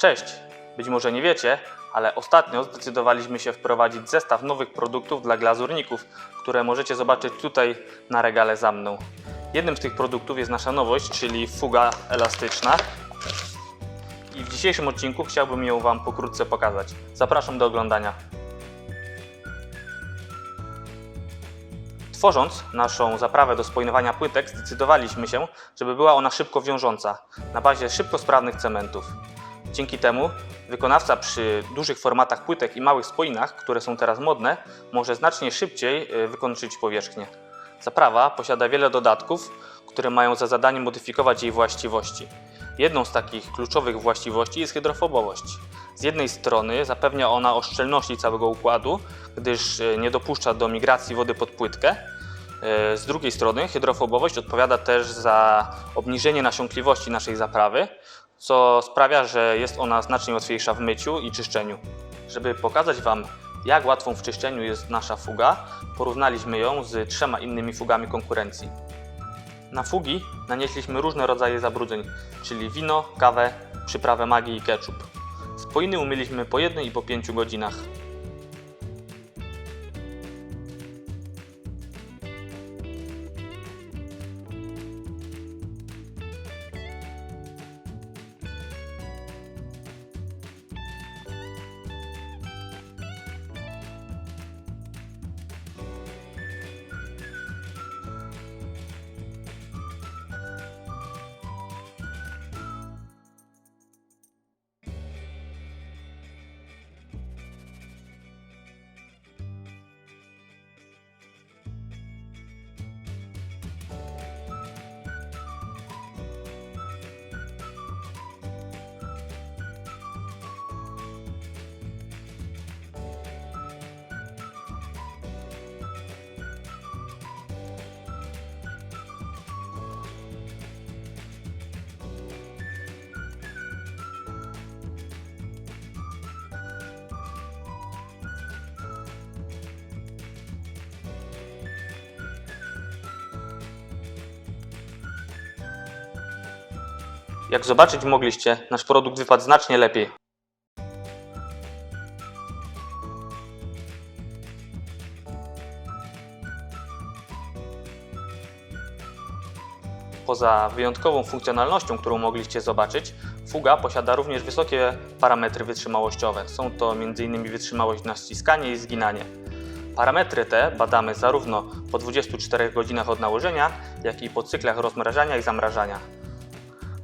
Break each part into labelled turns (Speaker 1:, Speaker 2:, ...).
Speaker 1: Cześć! Być może nie wiecie, ale ostatnio zdecydowaliśmy się wprowadzić zestaw nowych produktów dla glazurników, które możecie zobaczyć tutaj na regale za mną. Jednym z tych produktów jest nasza nowość, czyli fuga elastyczna. I w dzisiejszym odcinku chciałbym ją Wam pokrótce pokazać. Zapraszam do oglądania. Tworząc naszą zaprawę do spojnowania płytek, zdecydowaliśmy się, żeby była ona szybko wiążąca, na bazie szybko sprawnych cementów. Dzięki temu wykonawca przy dużych formatach płytek i małych spoinach, które są teraz modne, może znacznie szybciej y, wykończyć powierzchnię. Zaprawa posiada wiele dodatków, które mają za zadanie modyfikować jej właściwości. Jedną z takich kluczowych właściwości jest hydrofobowość. Z jednej strony zapewnia ona o szczelności całego układu, gdyż y, nie dopuszcza do migracji wody pod płytkę. Y, Z drugiej strony hydrofobowość odpowiada też za obniżenie nasiąkliwości naszej zaprawy, co sprawia, że jest ona znacznie łatwiejsza w myciu i czyszczeniu. Żeby pokazać Wam, jak łatwą w czyszczeniu jest nasza fuga, porównaliśmy ją z trzema innymi fugami konkurencji. Na fugi nanieśliśmy różne rodzaje zabrudzeń, czyli wino, kawę, przyprawę magii i ketchup. Spoiny umyliśmy po 1 i po 5 godzinach. Jak zobaczyć mogliście, nasz produkt wypadł znacznie lepiej. Poza wyjątkową funkcjonalnością, którą mogliście zobaczyć, fuga posiada również wysokie parametry wytrzymałościowe. Są to m.in. wytrzymałość na ściskanie i zginanie. Parametry te badamy zarówno po 24 godzinach od nałożenia, jak i po cyklach rozmrażania i zamrażania.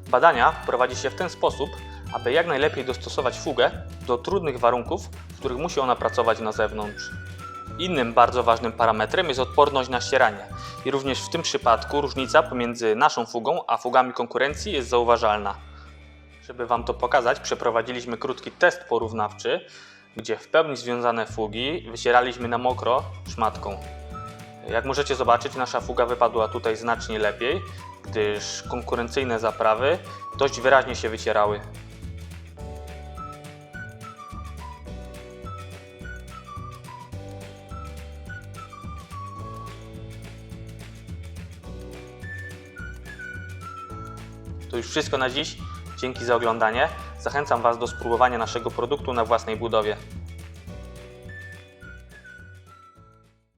Speaker 1: Badania prowadzi się w ten sposób, aby jak najlepiej dostosować fugę do trudnych warunków, w których musi ona pracować na zewnątrz. Innym bardzo ważnym parametrem jest odporność na ścieranie i również w tym przypadku różnica pomiędzy naszą fugą a fugami konkurencji jest zauważalna. Żeby Wam to pokazać, przeprowadziliśmy krótki test porównawczy, gdzie w pełni związane fugi wycieraliśmy na mokro szmatką. Jak możecie zobaczyć, nasza fuga wypadła tutaj znacznie lepiej, gdyż konkurencyjne zaprawy dość wyraźnie się wycierały. To już wszystko na dziś. Dzięki za oglądanie. Zachęcam Was do spróbowania naszego produktu na własnej budowie.